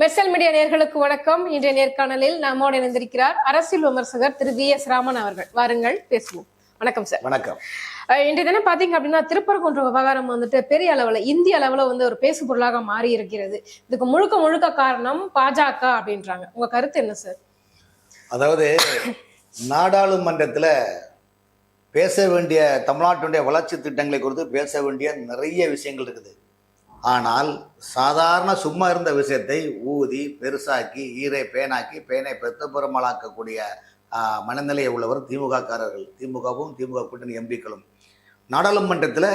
Mersal media நேர்களுக்கு வணக்கம். இன்றைய நேர்காணலில் நம்மோடு இணைந்திருக்கிறார் அரசியல் விமர்சகர் திரு வி எஸ் ராமன் அவர்கள். வாருங்கள் பேசுவோம். வணக்கம் சார். வணக்கம். இன்றைய தினம் பாத்தீங்க அப்படின்னா திருப்பரங்குன்ற விவகாரம் வந்துட்டு பெரிய அளவுல இந்திய அளவுல வந்து ஒரு பேசு பொருளாக மாறி இருக்கிறது இதுக்கு முழுக்க முழுக்க காரணம் பாஜக அப்படின்றாங்க. உங்க கருத்து என்ன சார்? அதாவது நாடாளுமன்றத்தில் பேச வேண்டிய தமிழ்நாட்டினுடைய வளர்ச்சி திட்டங்களை குறித்து பேச வேண்டிய நிறைய விஷயங்கள் இருக்குது. ஆனால் சாதாரண சும்மா இருந்த விஷயத்தை ஊதி பெருசாக்கி ஈரை பேனாக்கி பேனை பெத்த பெருமாளாக்கக்கூடிய மனநிலையை உள்ளவர் திமுககாரர்கள் திமுகவும் திமுக கூட்டணி எம்பிக்களும். நாடாளுமன்றத்தில்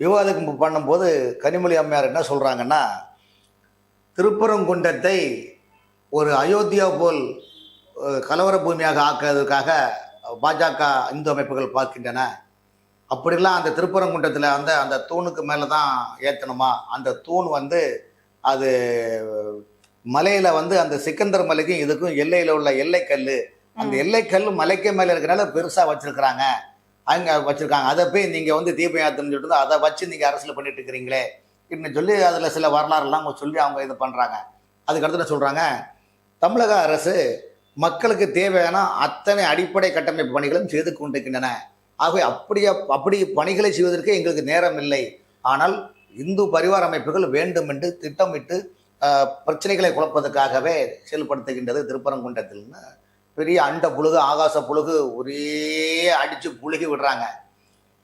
விவாதம் பண்ணும்போது கனிமொழி அம்மையார் என்ன சொல்கிறாங்கன்னா திருப்பரங்குன்றத்தை ஒரு அயோத்தியா போல் கலவர பூமியாக ஆக்குவதற்காக பாஜக இந்து அமைப்புகள் பார்க்கின்றன. அப்படிலாம் அந்த திருப்பரங்குன்றத்தில் அந்த அந்த தூணுக்கு மேலே தான் ஏற்றணுமா அந்த தூண் வந்து அது மலையில் வந்து அந்த சிக்கந்தர் மலைக்கும் இதுக்கும் எல்லையில் உள்ள எல்லைக்கல் அந்த எல்லைக்கல் மலைக்கு மேலே இருக்கிறனால பெருசாக வச்சுருக்குறாங்க. அங்கே வச்சுருக்காங்க. அதை போய் நீங்கள் வந்து தீபம் ஏற்றணும்னு சொல்லிட்டு அதை வச்சு நீங்கள் அரசியல் பண்ணிட்டு இருக்கிறீங்களே. இப்படின்னு சொல்லி அதில் சில வரலாறுலாம் அவங்க சொல்லி அவங்க இது பண்ணுறாங்க அதுக்கடுத்து என்ன சொல்கிறாங்க தமிழக அரசு மக்களுக்கு தேவையான அத்தனை அடிப்படை கட்டமைப்பு பணிகளும் செய்து கொண்டிருக்கின்றன. ஆகவே அப்படியே அப்படி பணிகளை செய்வதற்கு எங்களுக்கு நேரம் இல்லை ஆனால் இந்து பரிவார அமைப்புகள் வேண்டும் என்று திட்டமிட்டு பிரச்சனைகளை குழப்பதற்காகவே செயல்படுத்துகின்றது திருப்பரங்குன்றத்தில்னு. பெரிய அண்ட புழுகு ஆகாச புழுகு ஒரே அடித்து புழுகி விடுறாங்க.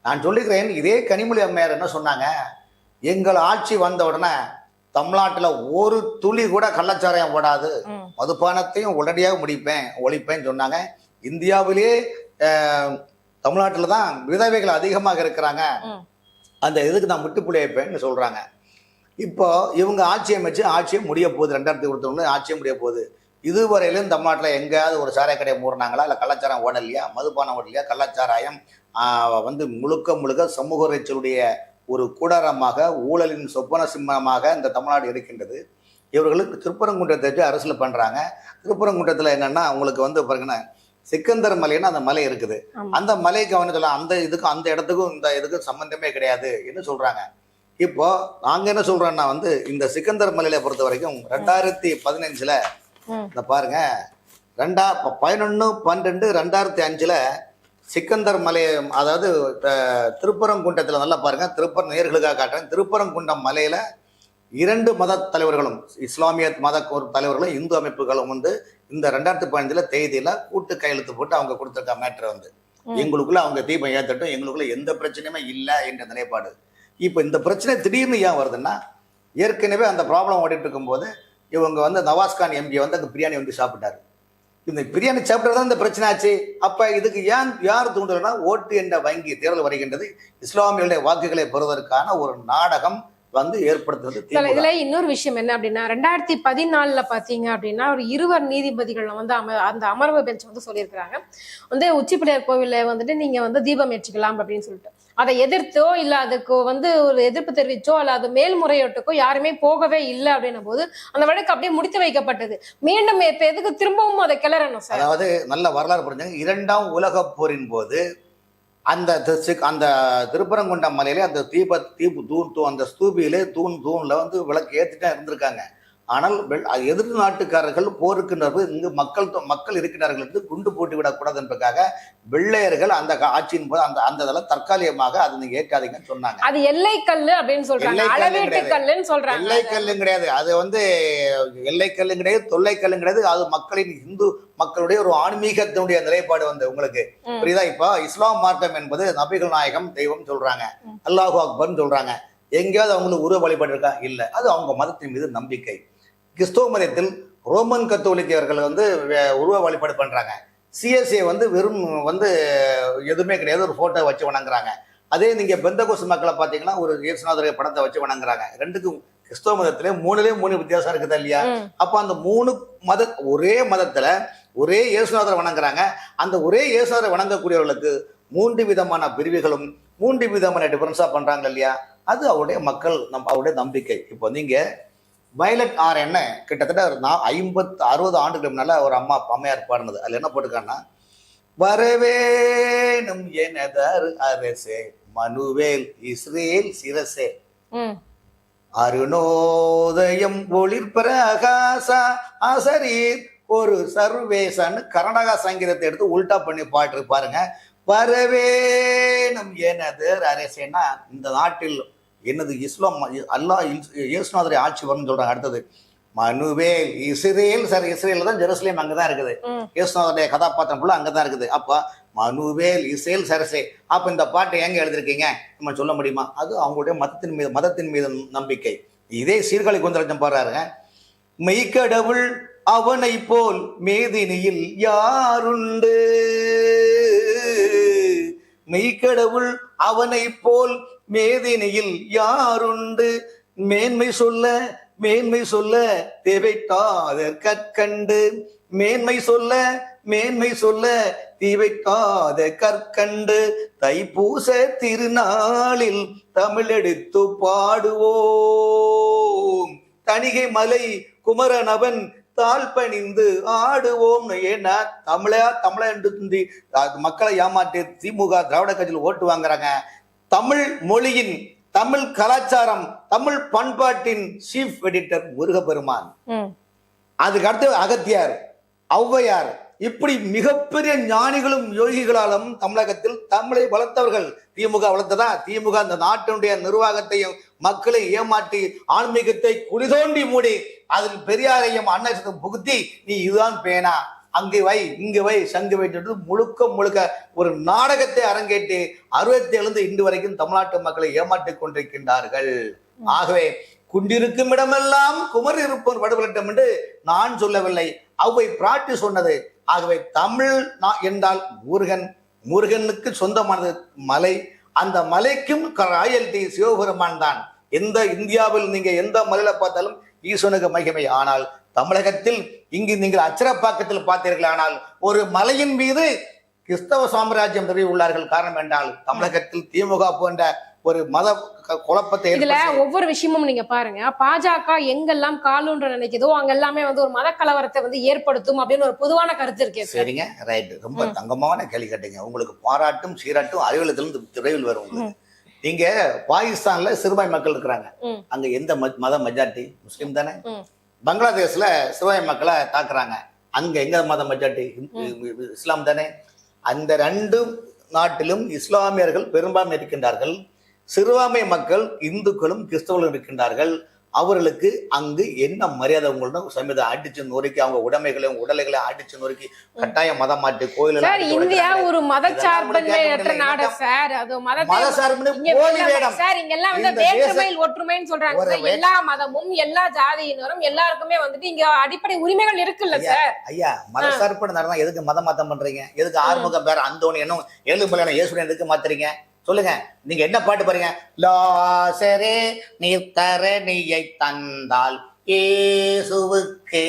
நான் சொல்லிக்கிறேன் இதே கனிமொழி அம்மையார் என்ன சொன்னாங்க? எங்கள் ஆட்சி வந்த உடனே தமிழ்நாட்டில் ஒரு துளி கூட கள்ளச்சாராயம் ஓடாது. மதுபானத்தையும் உடனடியாக முடிப்பேன் ஒழிப்பேன்னு சொன்னாங்க. இந்தியாவிலேயே தமிழ்நாட்டில் தான் விதவைகள் அதிகமாக இருக்கிறாங்க. அந்த இதுக்கு நான் முட்டுப்புள்ளி வைப்பேன்னு சொல்கிறாங்க இப்போ இவங்க ஆட்சி அமைச்சு ஆட்சியை முடிய போகுது. ரெண்டாயிரத்தி இருபத்தொன்னு ஆட்சியை முடிய போகுது. இதுவரையிலும் தமிழ்நாட்டில் எங்கேயாவது ஒரு சாராய கடையை மூடினாங்களா? இல்லை கள்ளச்சாராயம் ஓடலையா? மதுபானம் ஓடலையா? கள்ளச்சாராயம் ஆஹ், வந்து முழுக்க முழுக்க சமூக இறைச்சலுடைய ஒரு கூடாரமாக ஊழலின் சொப்பன சிம்மமாக இந்த தமிழ்நாடு இருக்கின்றது. இவர்களுக்கு திருப்பரங்குன்றத்தை வச்சு அரசியல் பண்ணுறாங்க திருப்பரங்குன்றத்தில் என்னென்னா அவங்களுக்கு வந்து பாருங்கன்னா சிக்கந்தர் மலைன்னு அந்த மலை இருக்குது. அந்த மலைக்கு அவனு சொல்லலாம் அந்த இதுக்கும் அந்த இடத்துக்கும் இந்த இதுக்கும் சம்பந்தமே கிடையாது என்ன சொல்றாங்க. இப்போ நாங்க என்ன சொல்றோம்னா வந்து இந்த சிக்கந்தர் மலையில பொறுத்த வரைக்கும் ரெண்டாயிரத்தி பதினஞ்சுல. இந்த பாருங்க. ரெண்டா பதினொன்று பன்னெண்டு ரெண்டாயிரத்தி அஞ்சுல சிக்கந்தர் மலை அதாவது திருப்பரங்குன்றத்தில் நல்லா பாருங்க. திருப்பர நேர்களுக்காக காட்டுறேன். திருப்பரங்குன்றம் மலையில இரண்டு மத தலைவர்களும் இஸ்லாமிய மத தலைவர்களும் இந்து அமைப்புகளும் வந்து இந்த ரெண்டாயிரத்தி பதினஞ்சுல தேதியில கூட்டு கையெழுத்து போட்டு அவங்க கொடுத்துருக்க மேட்ரு வந்து. எங்களுக்குள்ள அவங்க தீபம் ஏத்தட்டும் எங்களுக்குள்ள எந்த பிரச்சனையுமே இல்லை என்ற நிலைப்பாடு. இப்போ இந்த பிரச்சனை திடீர்னு ஏன் வருதுன்னா ஏற்கனவே அந்த ப்ராப்ளம் ஓடிட்டு இருக்கும்போது இவங்க வந்து நவாஸ்கான் எம்பி வந்து அந்த பிரியாணி வந்து சாப்பிட்டாரு. இந்த பிரியாணி சாப்பிட்டது தான் இந்த பிரச்சனை ஆச்சு. அப்ப இதுக்கு ஏன் யார் தூண்டுறதுன்னா ஓட்டு என்ற வங்கி தேர்தல் வருகின்றது இஸ்லாமியர்களுடைய வாக்குகளை பெறுவதற்கான ஒரு நாடகம் வந்து ஏற்படுத்துவது இதுல- இன்னொரு விஷயம் என்ன அப்படின்னா ரெண்டாயிரத்தி பதினாலுல பாத்தீங்க அப்படின்னா ஒரு இருவர் நீதிபதிகள் வந்து அம அந்த அமர்வு பெஞ்ச் வந்து சொல்லியிருக்கிறாங்க. வந்து உச்சிப்பிள்ளையார் கோவில்ல வந்துட்டு நீங்க வந்து தீபம் ஏற்றிக்கலாம் அப்படின்னு சொல்லிட்டு. அதை எதிர்த்தோ இல்ல அதுக்கு வந்து ஒரு எதிர்ப்பு தெரிவிச்சோ அல்ல அது மேல்முறையீட்டுக்கோ யாருமே போகவே இல்லை அப்படின்னும் போது அந்த வழக்கு அப்படியே முடித்து வைக்கப்பட்டது. மீண்டும் இப்ப எதுக்கு திரும்பவும் அதை கிளறணும் சார்? அதாவது நல்ல வரலாறு புரிஞ்சுங்க. இரண்டாம் உலகப் போரின் போது அந்த அந்த திருப்பரங்குண்டம் மலையிலே அந்த தீப தீபு தூண் தூ அந்த ஸ்தூபியிலே தூண் தூணில் வந்து விளக்கு ஏற்றிட்டா இருந்திருக்காங்க. ஆனால் எதிர் நாட்டுக்காரர்கள் போருக்கு இங்கு மக்கள் மக்கள் இருக்கிறார்கள் என்று குண்டு போட்டு விடக்கூடாது என்பதற்காக வெள்ளையர்கள் அந்த ஆட்சியின் போது அந்த அந்த இதில் தற்காலிகமாக அதை நீங்க ஏற்காதீங்கன்னு சொன்னாங்க. அது எல்லை கல்லு அப்படின்னு சொல்றாங்க. அளவீட்டு கிடையாது. கல்லுன்னு சொல்றாங்க. எல்லைக்கல்லும் கிடையாது. அது வந்து எல்லைக்கல்லும் கிடையாது தொல்லைக்கல்லும் கிடையாது. அது மக்களின் இந்து மக்களுடைய ஒரு ஆன்மீகத்தினுடைய நிலைப்பாடு வந்து உங்களுக்கு. புரியுதா? இப்போ இஸ்லாம் மார்க்கம் என்பது நபிகள் நாயகம் தெய்வம் சொல்றாங்க. அல்லாஹு அக்பர்னு சொல்றாங்க. எங்கேயாவது அவங்களுக்கு உருவ வழிபாடு இருக்கா? இல்ல. அது அவங்க மதத்தின் மீது நம்பிக்கை. கிறிஸ்தவ மதத்தில் ரோமன் கத்தோலிக்கர்கள் வந்து உருவ வழிபாடு பண்றாங்க. சிஎஸ்ஏ வந்து வெறும் வந்து எதுவுமே கிடையாது ஒரு போட்டோ வச்சு வணங்குறாங்க. அதே நீங்க பெந்தகோஸ் மக்களை பார்த்தீங்கன்னா ஒரு இயேசுநாதருடைய படத்தை வச்சு வணங்குறாங்க. ரெண்டுக்கும் கிறிஸ்தவ மதத்திலே மூணுலயே மூணு வித்தியாசம் இருக்குதா இல்லையா. அப்ப அந்த மூணு மத ஒரே மதத்துல ஒரே இயேசுநாதரை வணங்குறாங்க. அந்த ஒரே இயேசுநாதரை வணங்கக்கூடியவர்களுக்கு மூன்று விதமான பிரிவுகளும் மூன்று விதமான டிஃபரன்ஸா பண்றாங்க இல்லையா? அது அவருடைய மக்கள் நம் அவருடைய நம்பிக்கை. இப்போ நீங்க வயலட் ஆர் என்ன கிட்டத்தட்ட ஒரு நா ஐம்பத்து அறுபது ஆண்டுகளுக்கு முன்னால ஒரு அம்மா அம்மையார் பாடினது. அதுல என்ன போட்டுக்கான்னா வரவேணும் எனதர் அரசே மனுவேல் இஸ்ரேல் சிரசே. அருணோதயம் ஒளிர்பிரகாச அசரீர் ஒரு சர்வேசன்னு கர்நாடகா சங்கீதத்தை எடுத்து உல்டா பண்ணி பாட்டு பாருங்க. வரவேணும் எனது அரசேனா இந்த நாட்டில் என்னது இஸ்லாம் அல்லாஹ் இயேசுநாதரை ஆட்சி வரும்னு சொல்றாங்க. அடுத்தது மனுவேல் இஸ்ரேல் சார் இஸ்ரேல் தான் ஜெருசலேம் அங்கதான் இருக்குது. ம். இயேசுநாதருடைய கதாபாத்திரம் ஃபுல்லா அங்கதான் இருக்குது. அப்ப மனுவேல் இஸ்ரேல் சரசே அப்ப இந்த பாட்டை எங்க எழுதிருக்கீங்க? நம்ம சொல்ல முடியுமா? அது அவங்களுடைய மதத்தின் மீது மதத்தின் மீது நம்பிக்கை. இதே சீர்காழி குந்தரஜம் பாடுறாருங்க. மெய்க்கடவுள் அவனை போல் மேதினியில் யாருண்டு? மெய்க்கடவுள் அவனை போல் மேதினியில் யாருண்டு? மேன்மை சொல்ல மேன்மை சொல்ல தேவைக்காத கற்கண்டு. மேன்மை சொல்ல மேன்மை சொல்ல தீவைக்காத கற்கண்டு. தைப்பூச திருநாளில் தமிழெடுத்து பாடுவோம். தணிகை மலை குமரனவன் தாழ் பணிந்து ஆடுவோம் ஏன்னா தமிழா தமிழா என்று துந்தி மக்களை ஏமாற்றி திமுக திராவிட கட்சியில் ஓட்டு வாங்குறாங்க. தமிழ் மொழியின் தமிழ் கலாச்சாரம் தமிழ் பண்பாட்டின் சீஃப் எடிட்டர் முருகப்பெருமான். அதுக்கு அடுத்து அகத்தியார் ஔவையார். இப்படி மிகப்பெரிய ஞானிகளும் யோகிகளாலும் தமிழகத்தில் தமிழை வளர்த்தவர்கள் திமுக வளர்த்ததா? திமுக அந்த நாட்டினுடைய நிர்வாகத்தையும் மக்களை ஏமாற்றி ஆன்மீகத்தை குளிதோண்டி மூடி அதில் பெரியாரையும் அண்ணன் புகுத்தி நீ இதுதான் பேனா. அங்கு வை இங்கு வை சங்கு வைட்டு முழுக்க முழுக்க ஒரு நாடகத்தை அரங்கேற்றி அறுபத்தி எழுந்து இன்று வரைக்கும் தமிழ்நாட்டு மக்களை ஏமாற்றிக் கொண்டிருக்கின்றார்கள். ஆகவே குண்டிருக்கும் இடமெல்லாம் குமர் இருப்போர் வடுவலட்டம் என்று நான் சொல்லவில்லை. அவை பிராட்டி சொன்னது. ஆகவே தமிழ் என்றால் முருகன். முருகனுக்கு சொந்தமானது மலை. அந்த மலைக்கும் ராயல்டி சிவபெருமான் தான். எந்த இந்தியாவில் நீங்க எந்த மலையில பார்த்தாலும் ஈஸ்வனுக்கு மகிமை. ஆனால் தமிழகத்தில் இங்கு நீங்கள் அச்சரப்பாக்கத்தில் பார்த்தீர்கள் ஆனால் ஒரு மலையின் மீது கிறிஸ்தவ சாம்ராஜ்யம் நிறுவி உள்ளார்கள் காரணம் என்றால் தமிழகத்தில் திமுக போன்ற ஒரு மத குழப்பத்தை இதுல ஒவ்வொரு விஷயமும் நீங்க பாருங்க. பாஜக எங்கெல்லாம் காலூன்ற நினைக்குதோ அங்க எல்லாமே வந்து ஒரு மத கலவரத்தை வந்து ஏற்படுத்தும் அப்படின்னு ஒரு பொதுவான கருத்து இருக்கே சார். சரிங்க ரைட் ரொம்ப தங்கமான கேள்வி கேட்டீங்க. உங்களுக்கு பாராட்டும் சீராட்டும் அறிவியலத்திலிருந்து விரைவில் வரும் நீங்க பாகிஸ்தான்ல சிறுபாய் மக்கள் இருக்கிறாங்க. அங்க எந்த மத மெஜாரிட்டி முஸ்லீம் தானே. பங்களாதேஷ்ல சிறுபாய் மக்களை தாக்குறாங்க. அங்க எங்க மத மெஜாரிட்டி இஸ்லாம் தானே? அந்த ரெண்டு நாட்டிலும் இஸ்லாமியர்கள் பெரும்பான்மை இருக்கின்றார்கள். சிறுபான்மை மக்கள் இந்துக்களும் கிறிஸ்தவர்களும் இருக்கின்றார்கள். அவர்களுக்கு அங்கு என்ன மரியாதை உங்களிடம் சமீத அடிச்சு நொறுக்கி அவங்க உடைமைகளையும் உடலைகளையும் அடிச்சு நொறுக்கி கட்டாய மதம் மாற்றி கோயில் இந்தியா ஒரு மதச்சார்பற்ற இதெல்லாம் நாடு சார் அது மத போலி வேடம். சார் இங்க எல்லாம் வந்து வேற்றுமையில் ஒற்றுமைன்னு சொல்றாங்க எல்லா மதமும் எல்லா ஜாதியினரும் எல்லாருக்குமே வந்துட்டு இங்க அடிப்படை உரிமைகள் இருக்குல்ல சார். ஐயா மத சார்பு நடந்தா எதுக்கு மதம் மாத்தம் பண்றீங்க? எதுக்கு ஆறுமுகம் பேர் அந்தோணி என்ன ஏழு மலையான இயேசுடன் எதுக்கு மாத்துறீங்க? சொல்லுங்க. நீங்க என்ன பாட்டு பாருங்க லாசரே நீர் தரணியை தந்தால் இயேசுவுக்கு?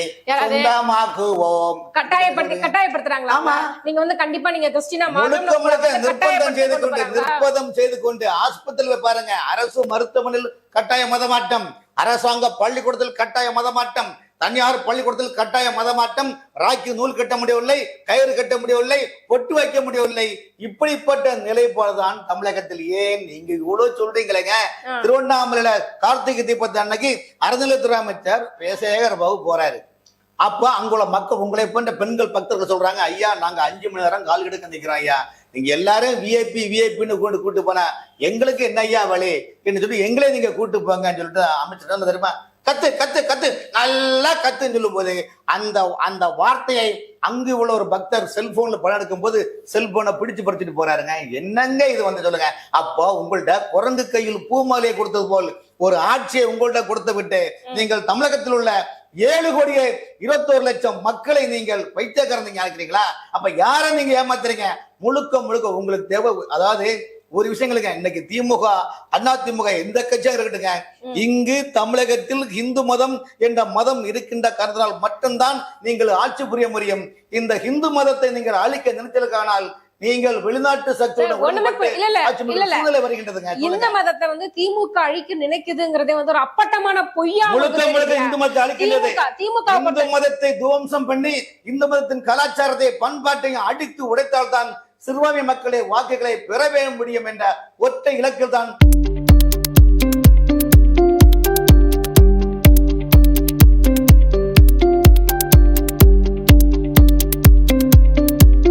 சொந்தமாக்குவோம் கட்டாயப்படுத்தி கட்டாயப்படுத்துறாங்களா ஆமா. நீங்க வந்து கண்டிப்பா நீங்க கிறிஸ்டினா முழுக்க முழுக்க நிர்பந்தம் செய்து கொண்டு நிர்பந்தம் செய்து கொண்டு ஆஸ்பத்திரியில பாருங்க. அரசு மருத்துவமனையில் கட்டாய மதமாட்டம். அரசாங்க பள்ளிக்கூடத்தில் கட்டாய மதமாட்டம். தனியார் பள்ளிக்கூடத்தில் கட்டாய மதமாட்டம் ராக்கி நூல் கட்ட முடியவில்லை கயிறு கட்ட முடியவில்லை பொட்டு வைக்க முடியவில்லை. இப்படிப்பட்ட நிலைப்பாடுதான் தமிழகத்தில் ஏன் நீங்க இவ்வளவு சொல்றீங்களேங்க. திருவண்ணாமலையில கார்த்திகை தீபத்து அன்னைக்கு அறநிலையத்துறை அமைச்சர் பேசேகர் பாபு போறாரு. அப்ப அங்குள்ள மக்கள் உங்களை போன்ற பெண்கள் பக்தர்கள் சொல்றாங்க ஐயா நாங்க அஞ்சு மணி நேரம் கால் கிடக்க நிக்கிறோம் ஐயா. நீங்க எல்லாரும் விஐபி விஐபின்னு கொண்டு கூட்டு போனா எங்களுக்கு என்ன ஐயா வழி? என்று சொல்லி எங்களே நீங்க கூட்டு போங்கன்னு சொல்லிட்டு அமைச்சர் தெரியுமா? கத்து கத்து கத்து. நல்லா கத்துன்னு சொல்லும் போது அந்த அந்த வார்த்தையை அங்கு உள்ள ஒரு பக்தர் செல்போன்ல படம் எடுக்கும் போது செல்போனை பிடிச்சு பறிச்சுட்டு போறாருங்க. என்னங்க இது வந்து சொல்லுங்க? அப்போ உங்கள்ட்ட குரங்கு கையில் பூமாலையை கொடுத்தது போல் ஒரு ஆட்சியை உங்கள்ட்ட கொடுத்து விட்டு நீங்கள் தமிழகத்தில் உள்ள ஏழு கோடியே இருபத்தோரு லட்சம் மக்களை நீங்கள் பைத்தியக்காரன் நினைக்கிறீங்களா அப்ப யாரை நீங்க ஏமாத்துறீங்க? முழுக்க முழுக்க உங்களுக்கு தேவை அதாவது ஒரு விஷயங்களுங்க இன்னைக்கு திமுக அண்ணா திமுக எந்த கட்சியாக இருக்கட்டுங்க இங்கு தமிழகத்தில் இந்து மதம் என்ற மதம் இருக்கின்ற காரணத்தினால் மட்டும்தான் நீங்கள் ஆட்சி புரிய முடியும். இந்த இந்து மதத்தை நீங்கள் அழிக்க நினைத்ததற்கானால் நீங்கள் வெளிநாட்டு சக்தியோட வருகின்றதுங்க. இந்த. மதத்தை வந்து திமுக அழிக்க நினைக்குதுங்கிறதே வந்து ஒரு அப்பட்டமான பொய்யா முழுக்க முழுக்க இந்து மதத்தை அழிக்கின்றது. திமுக திமுக இந்து மதத்தை துவம்சம் பண்ணி இந்து மதத்தின் கலாச்சாரத்தை பண்பாட்டையும் அடித்து உடைத்தால்தான் சிறுபான்மை மக்களை வாக்குகளை பெறவே முடியும் என்ற ஒற்றை இலக்கில் தான்